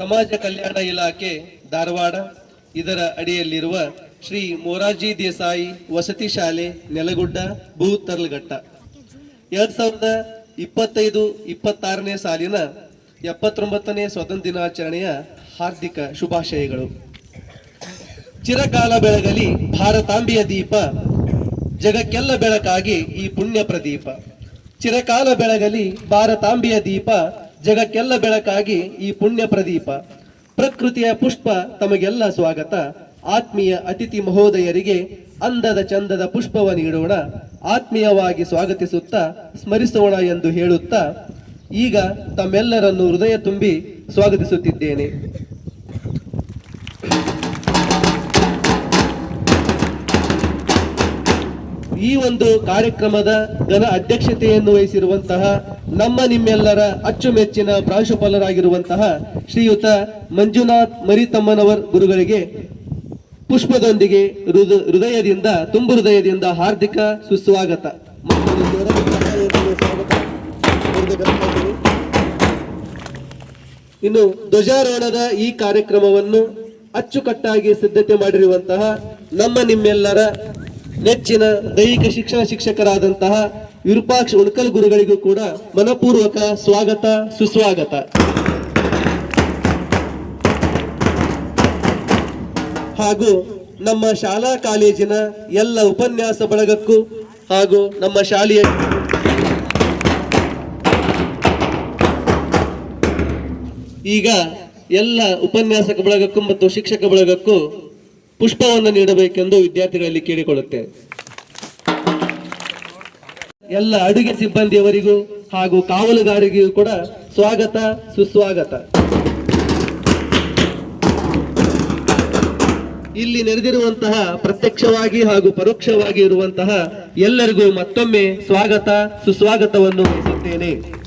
ಸಮಾಜ ಕಲ್ಯಾಣ ಇಲಾಖೆ ಧಾರವಾಡ. ಇದರ ಅಡಿಯಲ್ಲಿರುವ ಶ್ರೀ ಮೊರಾರ್ಜಿ ದೇಸಾಯಿ ವಸತಿ ಶಾಲೆ ನೆಲಗುಡ್ಡ, ಭೂ ತರಲಘಟ್ಟ. ಎರಡ್ ಸಾವಿರದ ಇಪ್ಪತ್ತೈದು ಇಪ್ಪತ್ತಾರನೇ ಸಾಲಿನ ಎಪ್ಪತ್ತೊಂಬತ್ತನೇ ಸ್ವಾತಂತ್ರ್ಯ ದಿನಾಚರಣೆಯ ಹಾರ್ದಿಕ ಶುಭಾಶಯಗಳು. ಚಿರಕಾಲ ಬೆಳಗಲಿ ಭಾರತಾಂಬಿಯ ದೀಪ, ಜಗಕ್ಕೆಲ್ಲ ಬೆಳಕಾಗಿ ಈ ಪುಣ್ಯ ಪ್ರದೀಪ. ಚಿರಕಾಲ ಬೆಳಗಲಿ ಭಾರತಾಂಬಿಯ ದೀಪ ಜಗಕ್ಕೆಲ್ಲ ಬೆಳಕಾಗಿ ಈ ಪುಣ್ಯ ಪ್ರದೀಪ, ಪ್ರಕೃತಿಯ ಪುಷ್ಪ ತಮಗೆಲ್ಲ ಸ್ವಾಗತ. ಆತ್ಮೀಯ ಅತಿಥಿ ಮಹೋದಯರಿಗೆ ಅಂದದ ಚಂದದ ಪುಷ್ಪವ ನೀಡೋಣ. ಆತ್ಮೀಯವಾಗಿ ಸ್ವಾಗತಿಸುತ್ತಾ ಸ್ಮರಿಸೋಣ ಎಂದು ಹೇಳುತ್ತಾ ಈಗ ತಮ್ಮೆಲ್ಲರನ್ನು ಹೃದಯ ತುಂಬಿ ಸ್ವಾಗತಿಸುತ್ತಿದ್ದೇನೆ. ಈ ಒಂದು ಕಾರ್ಯಕ್ರಮದ ಘನ ಅಧ್ಯಕ್ಷತೆಯನ್ನು ವಹಿಸಿರುವಂತಹ ನಮ್ಮ ನಿಮ್ಮೆಲ್ಲರ ಅಚ್ಚುಮೆಚ್ಚಿನ ಪ್ರಾಂಶುಪಾಲರಾಗಿರುವಂತಹ ಶ್ರೀಯುತ ಮಂಜುನಾಥ್ ಮರಿತಮ್ಮನವರ್ ಗುರುಗಳಿಗೆ ಪುಷ್ಪದೊಂದಿಗೆ ಹೃದ- ಹೃದಯದಿಂದ, ತುಂಬು ಹೃದಯದಿಂದ ಹಾರ್ದಿಕ ಸುಸ್ವಾಗತ. ಇನ್ನು ಧ್ವಜಾರೋಹಣದ ಈ ಕಾರ್ಯಕ್ರಮವನ್ನು ಅಚ್ಚುಕಟ್ಟಾಗಿ ಸಿದ್ಧತೆ ಮಾಡಿರುವಂತಹ ನಮ್ಮ ನಿಮ್ಮೆಲ್ಲರ ನೆಚ್ಚಿನ ದೈಹಿಕ ಶಿಕ್ಷಣ ಶಿಕ್ಷಕರಾದಂತಹ ವಿರೂಪಾಕ್ಷ ಉಣಕಲ್ ಗುರುಗಳಿಗೂ ಕೂಡ ಮನಪೂರ್ವಕ ಸ್ವಾಗತ, ಸುಸ್ವಾಗತ. ಹಾಗೂ ನಮ್ಮ ಶಾಲಾ ಕಾಲೇಜಿನ ಎಲ್ಲ ಉಪನ್ಯಾಸ ಬಳಗಕ್ಕೂ ಹಾಗೂ ನಮ್ಮ ಶಾಲೆಯ ಈಗ ಎಲ್ಲ ಉಪನ್ಯಾಸಕ ಬಳಗಕ್ಕೂ ಮತ್ತು ಶಿಕ್ಷಕ ಬಳಗಕ್ಕೂ ಪುಷ್ಪವನ್ನು ನೀಡಬೇಕೆಂದು ವಿದ್ಯಾರ್ಥಿಗಳಲ್ಲಿ ಕೇಳಿಕೊಳ್ಳುತ್ತೇನೆ. ಎಲ್ಲ ಅಡುಗೆ ಸಿಬ್ಬಂದಿಯವರಿಗೂ ಹಾಗೂ ಕಾವಲುಗಾರಿಗೂ ಕೂಡ ಸ್ವಾಗತ, ಸುಸ್ವಾಗತ. ಇಲ್ಲಿ ನೆರೆದಿರುವಂತಹ ಪ್ರತ್ಯಕ್ಷವಾಗಿ ಹಾಗೂ ಪರೋಕ್ಷವಾಗಿ ಇರುವಂತಹ ಎಲ್ಲರಿಗೂ ಮತ್ತೊಮ್ಮೆ ಸ್ವಾಗತ, ಸುಸ್ವಾಗತವನ್ನು ಬಯಸುತ್ತೇನೆ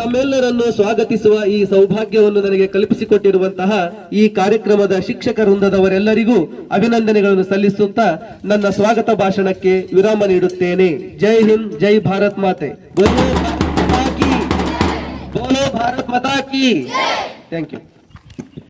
ತಮ್ಮೆಲ್ಲರನ್ನು ಸ್ವಾಗತಿಸುವ ಈ ಸೌಭಾಗ್ಯವನ್ನು ನನಗೆ ಕಲ್ಪಿಸಿಕೊಟ್ಟಿರುವಂತಹ ಈ ಕಾರ್ಯಕ್ರಮದ ಶಿಕ್ಷಕ ವೃಂದದವರೆಲ್ಲರಿಗೂ ಅಭಿನಂದನೆಗಳನ್ನು ಸಲ್ಲಿಸುತ್ತಾ ನನ್ನ ಸ್ವಾಗತ ಭಾಷಣಕ್ಕೆ ವಿರಾಮ ನೀಡುತ್ತೇನೆ. ಜೈ ಹಿಂದ್ ಜೈ ಭಾರತ್ ಮಾತೆ. ಬೋಲೋ ಭಾರತ್ ಮಾತಾ ಕಿ. Thank you